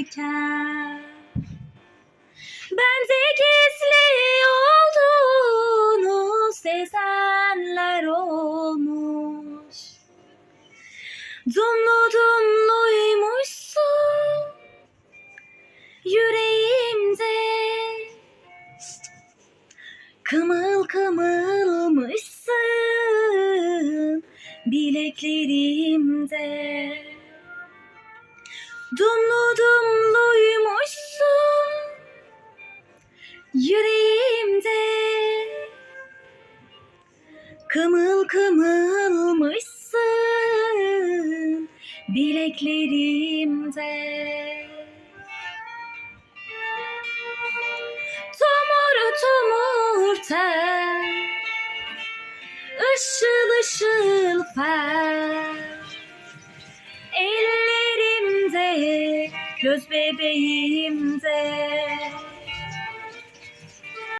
diken Bende gizli olduğunu sezenler olmuş. Dumlu dumluymuşsun yüreğimde. Kımıl kımılmışsın bileklerimde. Dumlu dumluymuşsun yüreğimde Kımıl kımılmışsın bileklerimde. Tomur tomur ter Işıl ışıl fer. Ellerimde Göz bebeğimde